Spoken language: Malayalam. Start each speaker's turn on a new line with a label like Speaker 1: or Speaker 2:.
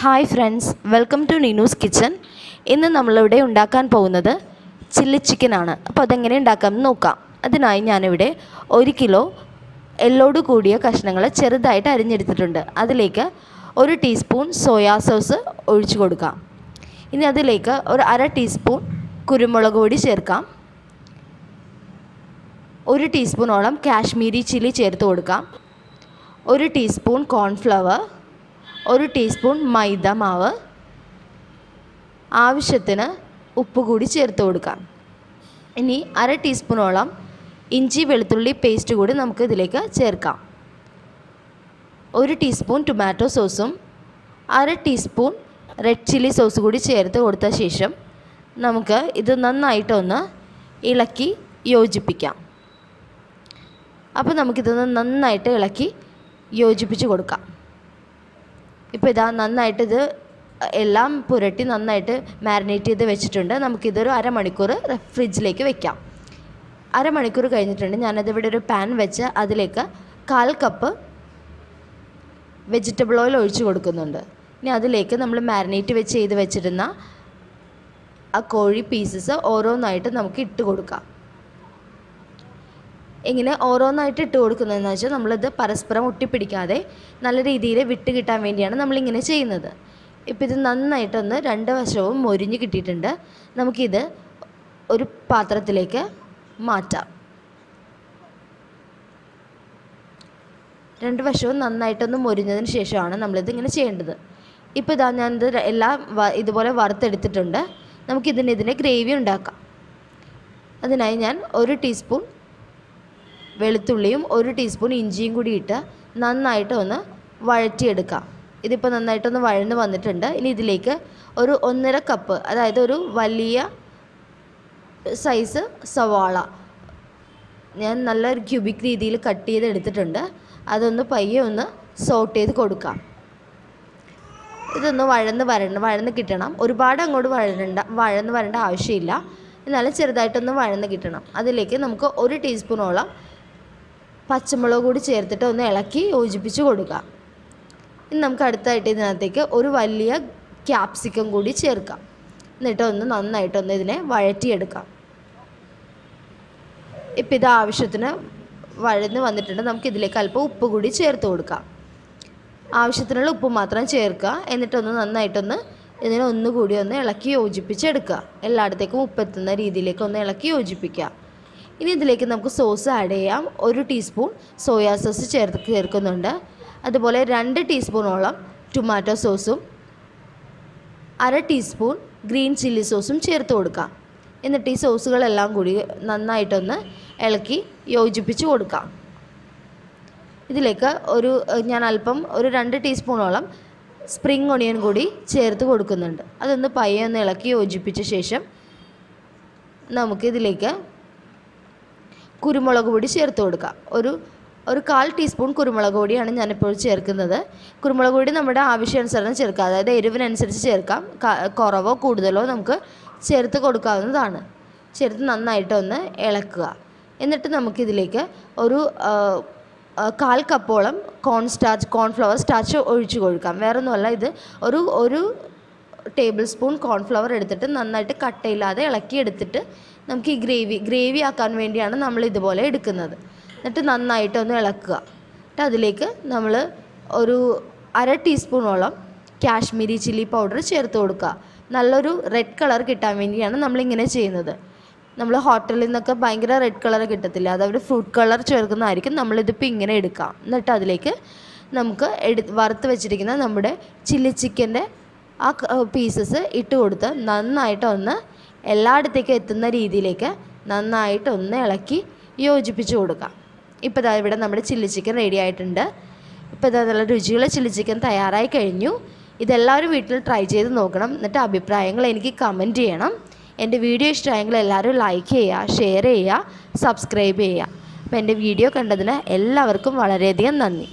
Speaker 1: Hi friends welcome to Neenu's kitchen ഇന്ന് നമ്മളിവിടെ ഉണ്ടാക്കാൻ പോകുന്നത് ചില്ലി ചിക്കനാണ് അപ്പോൾ അതെങ്ങനെ ഉണ്ടാക്കാം എന്ന് നോക്കാം. അതിനായി ഞാനിവിടെ ഒരു കിലോ എല്ലോട് കൂടിയ കഷ്ണങ്ങൾ ചെറുതായിട്ട് അരിഞ്ഞെടുത്തിട്ടുണ്ട്. അതിലേക്ക് ഒരു ടീസ്പൂൺ സോയാ സോസ് ഒഴിച്ചു കൊടുക്കാം. ഇനി അതിലേക്ക് ഒരു അര ടീസ്പൂൺ കുരുമുളക് പൊടി ചേർക്കാം. ഒരു ടീസ്പൂണോളം കാശ്മീരി ചില്ലി ചേർത്ത് കൊടുക്കാം. ഒരു ടീസ്പൂൺ കോൺഫ്ലവർ ഒരു ടീസ്പൂൺ മൈദ മാവ്. ആവശ്യത്തിന് ഉപ്പ് കൂടി ചേർത്ത് കൊടുക്കാം. ഇനി അര ടീസ്പൂണോളം ഇഞ്ചി വെളുത്തുള്ളി പേസ്റ്റ് കൂടി നമുക്ക് ഇതിലേക്ക് ചേർക്കാം. ഒരു ടീസ്പൂൺ ടൊമാറ്റോ സോസും അര ടീസ്പൂൺ റെഡ് ചില്ലി സോസ് കൂടി ചേർത്ത് കൊടുത്ത ശേഷം നമുക്ക് ഇത് നന്നായിട്ടൊന്ന് ഇളക്കി യോജിപ്പിക്കാം. അപ്പോൾ നമുക്കിതൊന്ന് നന്നായിട്ട് ഇളക്കി യോജിപ്പിച്ച് കൊടുക്കാം. ഇപ്പോൾ ഇതാ നന്നായിട്ട് ഇത് എല്ലാം പുരട്ടി നന്നായിട്ട് മാരിനേറ്റ് ചെയ്ത് വെച്ചിട്ടുണ്ട്. നമുക്കിതൊരു അരമണിക്കൂർ ഫ്രിഡ്ജിലേക്ക് വെക്കാം. അരമണിക്കൂർ കഴിഞ്ഞിട്ടുണ്ട്. ഞാനതിവിടെ ഒരു പാൻ വെച്ച് അതിലേക്ക് കാൽ കപ്പ് വെജിറ്റബിൾ ഓയിൽ ഒഴിച്ച് കൊടുക്കുന്നുണ്ട്. ഇനി അതിലേക്ക് നമ്മൾ മാരിനേറ്റ് വെച്ച് ചെയ്ത് വെച്ചിരുന്ന ആ കോഴി പീസസ് ഓരോന്നായിട്ട് നമുക്ക് ഇട്ട് കൊടുക്കാം. ഇങ്ങനെ ഓരോന്നായിട്ട് ഇട്ട് കൊടുക്കുന്നതെന്ന് വെച്ചാൽ നമ്മളിത് പരസ്പരം ഒട്ടിപ്പിടിക്കാതെ നല്ല രീതിയിൽ വിട്ട് കിട്ടാൻ വേണ്ടിയാണ് നമ്മളിങ്ങനെ ചെയ്യുന്നത്. ഇപ്പോൾ ഇത് നന്നായിട്ടൊന്ന് രണ്ട് വശവും മൊരിഞ്ഞ് കിട്ടിയിട്ടുണ്ട്. നമുക്കിത് ഒരു പാത്രത്തിലേക്ക് മാറ്റാം. രണ്ട് വശവും നന്നായിട്ടൊന്ന് മൊരിഞ്ഞതിന് ശേഷമാണ് നമ്മളിത് ഇങ്ങനെ ചെയ്യേണ്ടത്. ഇപ്പോൾ ഇതാ ഞാനിത് എല്ലാം ഇതുപോലെ വറുത്തെടുത്തിട്ടുണ്ട്. നമുക്കിതിന് ഇതിന്റെ ഗ്രേവി ഉണ്ടാക്കാം. അതിനായി ഞാൻ ഒരു ടീസ്പൂൺ വെളുത്തുള്ളിയും ഒരു ടീസ്പൂൺ ഇഞ്ചിയും കൂടി ഇട്ട് നന്നായിട്ട് ഒന്ന് വഴറ്റിയെടുക്കാം. ഇതിപ്പോൾ നന്നായിട്ടൊന്ന് വഴന്ന് വന്നിട്ടുണ്ട്. ഇനി ഇതിലേക്ക് ഒരു ഒന്നര കപ്പ് അതായത് ഒരു വലിയ സൈസ് സവാള. ഞാൻ നല്ല ക്യൂബിക് രീതിയിൽ കട്ട് ചെയ്ത് എടുത്തിട്ടുണ്ട്. അതൊന്ന് പയ്യെ ഒന്ന് സോട്ട് ചെയ്ത് കൊടുക്കാം. ഇതൊന്ന് വഴന്ന് വരണം വഴന്ന് കിട്ടണം. ഒരുപാട് അങ്ങോട്ട് വഴണ്ട വഴന്ന് വരേണ്ട ആവശ്യമില്ല. എന്നാലും ചെറുതായിട്ടൊന്ന് വഴന്ന് കിട്ടണം. അതിലേക്ക് നമുക്ക് ഒരു ടീസ്പൂണോളം പച്ചമുളക് കൂടി ചേർത്തിട്ട് ഒന്ന് ഇളക്കി യോജിപ്പിച്ച് കൊടുക്കാം ഇനി നമുക്ക് അടുത്തായിട്ട് ഇതിനകത്തേക്ക് ഒരു വലിയ ക്യാപ്സിക്കം കൂടി ചേർക്കാം. എന്നിട്ട് ഒന്ന് നന്നായിട്ടൊന്ന് ഇതിനെ വഴറ്റിയെടുക്കാം. ഇപ്പം ഇത് ആവശ്യത്തിന് വഴന്ന് വന്നിട്ടുണ്ട്. നമുക്ക് ഇതിലേക്ക് അല്പം ഉപ്പ് കൂടി ചേർത്ത് കൊടുക്കാം. ആവശ്യത്തിനുള്ള ഉപ്പ് മാത്രം ചേർക്കുക. എന്നിട്ടൊന്ന് നന്നായിട്ടൊന്ന് ഇതിനെ ഒന്നുകൂടി ഒന്ന് ഇളക്കി യോജിപ്പിച്ചെടുക്കുക. എല്ലായിടത്തേക്കും ഉപ്പെത്തുന്ന രീതിയിലേക്ക് ഒന്ന് ഇളക്കി യോജിപ്പിക്കുക. ഇനി ഇതിലേക്ക് നമുക്ക് സോസ് ആഡ് ചെയ്യാം. ഒരു ടീസ്പൂൺ സോയാ സോസ് ചേർത്ത് ചേർക്കുന്നുണ്ട്. അതുപോലെ രണ്ട് ടീസ്പൂണോളം ടൊമാറ്റോ സോസും അര ടീസ്പൂൺ ഗ്രീൻ ചില്ലി സോസും ചേർത്ത് കൊടുക്കാം. എന്നിട്ട് ഈ സോസുകളെല്ലാം കൂടി നന്നായിട്ടൊന്ന് ഇളക്കി യോജിപ്പിച്ച് കൊടുക്കാം. ഇതിലേക്ക് ഒരു ഞാൻ അല്പം ഒരു രണ്ട് ടീസ്പൂണോളം സ്പ്രിംഗ് ഒണിയൻ കൂടി ചേർത്ത് കൊടുക്കുന്നുണ്ട്. അതൊന്ന് പയ്യെ ഒന്ന് ഇളക്കി യോജിപ്പിച്ച ശേഷം നമുക്കിതിലേക്ക് കുരുമുളക് പൊടി ചേർത്ത് കൊടുക്കുക. ഒരു ഒരു കാൽ ടീസ്പൂൺ കുരുമുളക് പൊടിയാണ് ഞാനിപ്പോൾ ചേർക്കുന്നത്. കുരുമുളക് പൊടി നമ്മുടെ ആവശ്യാനുസരണം ചേർക്കുക. അതായത് എരിവിനനുസരിച്ച് ചേർക്കാം. കുറവോ കൂടുതലോ നമുക്ക് ചേർത്ത് കൊടുക്കാവുന്നതാണ്. ചേർത്ത് നന്നായിട്ടൊന്ന് ഇളക്കുക. എന്നിട്ട് നമുക്കിതിലേക്ക് ഒരു കാൽ കപ്പോളം കോൺ സ്റ്റാച്ച് കോൺഫ്ലവർ സ്റ്റാച്ച് ഒഴിച്ചു കൊടുക്കാം. വേറൊന്നുമല്ല ഇത് ഒരു ഒരു ടേബിൾ സ്പൂൺ കോൺഫ്ലവർ എടുത്തിട്ട് നന്നായിട്ട് കട്ടയില്ലാതെ ഇളക്കി എടുത്തിട്ട് നമുക്ക് ഈ ഗ്രേവി ഗ്രേവി ആക്കാൻ വേണ്ടിയാണ് നമ്മൾ ഇതുപോലെ എടുക്കുന്നത്. എന്നിട്ട് നന്നായിട്ടൊന്ന് ഇളക്കുക. എന്നിട്ട് അതിലേക്ക് നമ്മൾ ഒരു അര ടീസ്പൂണോളം കാശ്മീരി ചില്ലി പൗഡർ ചേർത്ത് കൊടുക്കുക. നല്ലൊരു റെഡ് കളർ കിട്ടാൻ വേണ്ടിയാണ് നമ്മളിങ്ങനെ ചെയ്യുന്നത്. നമ്മൾ ഹോട്ടലിൽ നിന്നൊക്കെ ഭയങ്കര റെഡ് കളർ കിട്ടത്തില്ല. അത് അവർ ഫ്രൂട്ട് കളർ ചേർക്കുന്നതായിരിക്കും നമ്മളിതിപ്പോൾ ഇങ്ങനെ എടുക്കാം എന്നിട്ട് അതിലേക്ക് നമുക്ക് എടു വറുത്ത് വെച്ചിരിക്കുന്ന നമ്മുടെ ചില്ലി ചിക്കന്റെ ആ പീസസ് ഇട്ട് കൊടുത്ത് നന്നായിട്ട് ഒന്ന് എല്ലായിടത്തേക്കും എത്തുന്ന രീതിയിലേക്ക് നന്നായിട്ട് ഒന്ന് ഇളക്കി യോജിപ്പിച്ച് കൊടുക്കാം ഇപ്പോൾ ഇതാ ഇവിടെ നമ്മുടെ ചില്ലി ചിക്കൻ റെഡി ആയിട്ടുണ്ട്. ഇപ്പോൾ ഇതാ നല്ല രുചിയുള്ള ചില്ലി ചിക്കൻ തയ്യാറായി കഴിഞ്ഞു. ഇതെല്ലാവരും വീട്ടിൽ ട്രൈ ചെയ്ത് നോക്കണം. എന്നിട്ട് അഭിപ്രായങ്ങൾ എനിക്ക് കമന്റ് ചെയ്യണം. എന്റെ വീഡിയോ ഇഷ്ടമായെങ്കിൽ എല്ലാവരും ലൈക്ക് ചെയ്യുക ഷെയർ ചെയ്യുക സബ്സ്ക്രൈബ് ചെയ്യുക. അപ്പോൾ എന്റെ വീഡിയോ കണ്ടതിന് എല്ലാവർക്കും വളരെയധികം നന്ദി.